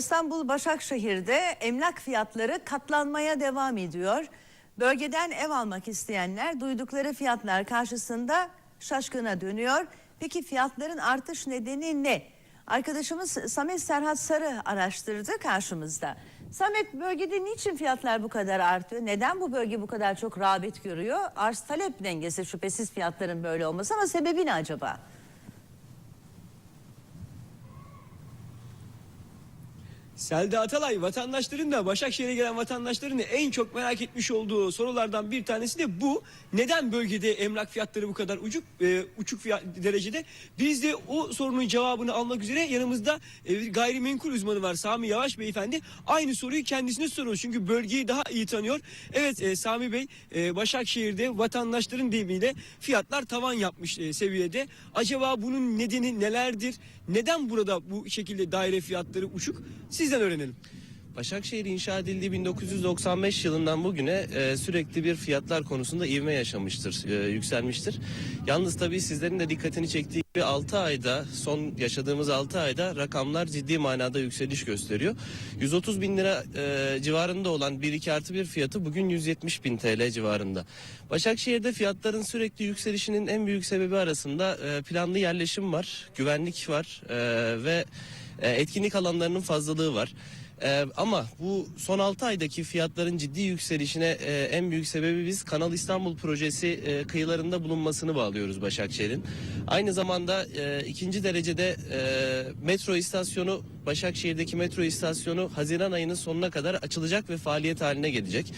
İstanbul Başakşehir'de emlak fiyatları katlanmaya devam ediyor. Bölgeden ev almak isteyenler duydukları fiyatlar karşısında şaşkına dönüyor. Peki fiyatların artış nedeni ne? Arkadaşımız Samet Serhat Sarı araştırdı karşımızda. Samet bölgede niçin fiyatlar bu kadar artıyor? Neden bu bölge bu kadar çok rağbet görüyor? Arz talep dengesi şüphesiz fiyatların böyle olması ama sebebi ne acaba? Selda Atalay vatandaşların da Başakşehir'e gelen vatandaşların da en çok merak etmiş olduğu sorulardan bir tanesi de bu. Neden bölgede emlak fiyatları bu kadar ucuk e, uçuk fiyat derecede? Biz de o sorunun cevabını almak üzere yanımızda e, gayrimenkul uzmanı var Sami Yavaş beyefendi. Aynı soruyu kendisine soruyoruz çünkü bölgeyi daha iyi tanıyor. Evet e, Sami Bey e, Başakşehir'de vatandaşların deyimiyle fiyatlar tavan yapmış e, seviyede. Acaba bunun nedeni nelerdir? Neden burada bu şekilde daire fiyatları uçuk? Sizden öğrenelim. Başakşehir inşa edildiği 1995 yılından bugüne e, sürekli bir fiyatlar konusunda ivme yaşamıştır, e, yükselmiştir. Yalnız tabii sizlerin de dikkatini çektiği gibi 6 ayda, son yaşadığımız 6 ayda rakamlar ciddi manada yükseliş gösteriyor. 130 bin lira e, civarında olan 1-2 artı bir fiyatı bugün 170 bin TL civarında. Başakşehir'de fiyatların sürekli yükselişinin en büyük sebebi arasında e, planlı yerleşim var, güvenlik var e, ve e, etkinlik alanlarının fazlalığı var. Ee, ama bu son 6 aydaki fiyatların ciddi yükselişine e, en büyük sebebi biz Kanal İstanbul projesi e, kıyılarında bulunmasını bağlıyoruz Başakşehir'in. Aynı zamanda e, ikinci derecede e, metro istasyonu Başakşehir'deki metro istasyonu Haziran ayının sonuna kadar açılacak ve faaliyet haline gelecek.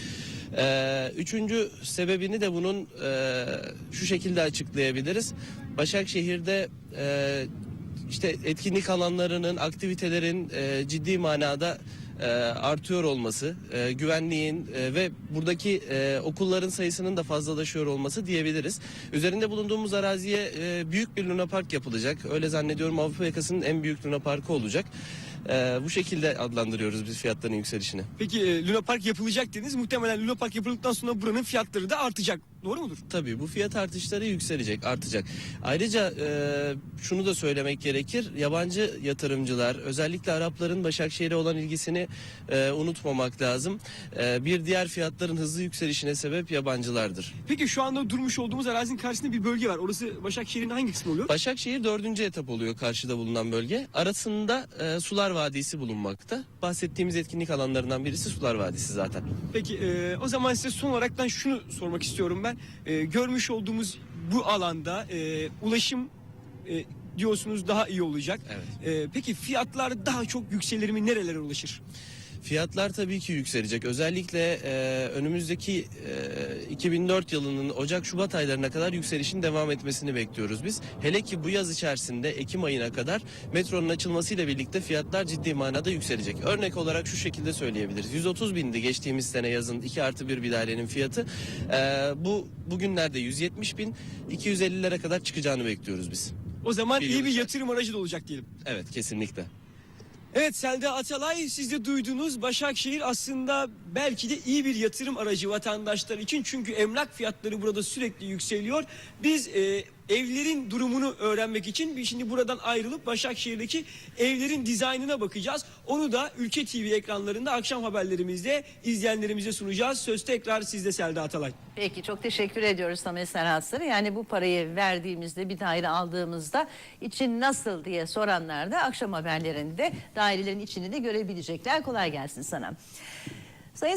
Ee, üçüncü sebebini de bunun e, şu şekilde açıklayabiliriz. Başakşehir'de e, işte etkinlik alanlarının, aktivitelerin e, ciddi manada e, artıyor olması, e, güvenliğin e, ve buradaki e, okulların sayısının da fazlalaşıyor olması diyebiliriz. Üzerinde bulunduğumuz araziye e, büyük bir Luna Park yapılacak. Öyle zannediyorum Avrupa yakasının en büyük Luna Parkı olacak. E, bu şekilde adlandırıyoruz biz fiyatların yükselişini. Peki e, Luna Park yapılacak dediniz. Muhtemelen Luna Park yapıldıktan sonra buranın fiyatları da artacak. Doğru mudur? Tabii bu fiyat artışları yükselecek, artacak. Ayrıca e, şunu da söylemek gerekir. Yabancı yatırımcılar, özellikle Arapların Başakşehir'e olan ilgisini e, unutmamak lazım. E, bir diğer fiyatların hızlı yükselişine sebep yabancılardır. Peki şu anda durmuş olduğumuz arazinin karşısında bir bölge var. Orası Başakşehir'in hangi kısmı oluyor? Başakşehir dördüncü etap oluyor karşıda bulunan bölge. Arasında e, Sular Vadisi bulunmakta. Bahsettiğimiz etkinlik alanlarından birisi Sular Vadisi zaten. Peki e, o zaman size son olaraktan şunu sormak istiyorum ben. E, görmüş olduğumuz bu alanda e, ulaşım e, diyorsunuz daha iyi olacak. Evet. E, peki fiyatlar daha çok yükselir mi? Nerelere ulaşır? Fiyatlar tabii ki yükselecek. Özellikle e, önümüzdeki e, 2004 yılının Ocak-Şubat aylarına kadar yükselişin devam etmesini bekliyoruz biz. Hele ki bu yaz içerisinde Ekim ayına kadar metronun açılmasıyla birlikte fiyatlar ciddi manada yükselecek. Örnek olarak şu şekilde söyleyebiliriz. 130 bindi geçtiğimiz sene yazın 2 artı bir bir dairenin fiyatı. E, bu bugünlerde 170 bin 250'lere kadar çıkacağını bekliyoruz biz. O zaman Bir iyi bir yatırım aracı da olacak diyelim. Evet kesinlikle. Evet Selda Atalay siz de duydunuz Başakşehir aslında belki de iyi bir yatırım aracı vatandaşlar için. Çünkü emlak fiyatları burada sürekli yükseliyor. Biz e, evlerin durumunu öğrenmek için şimdi buradan ayrılıp Başakşehir'deki evlerin dizaynına bakacağız. Onu da Ülke TV ekranlarında akşam haberlerimizde izleyenlerimize sunacağız. Söz tekrar sizde Selda Atalay. Peki çok teşekkür ediyoruz Samet Serhat Sarı. Yani bu parayı verdiğimizde bir daire aldığımızda için nasıl diye soranlar da akşam haberlerinde dairelerin içini de görebilecekler. Kolay gelsin sana. Sayın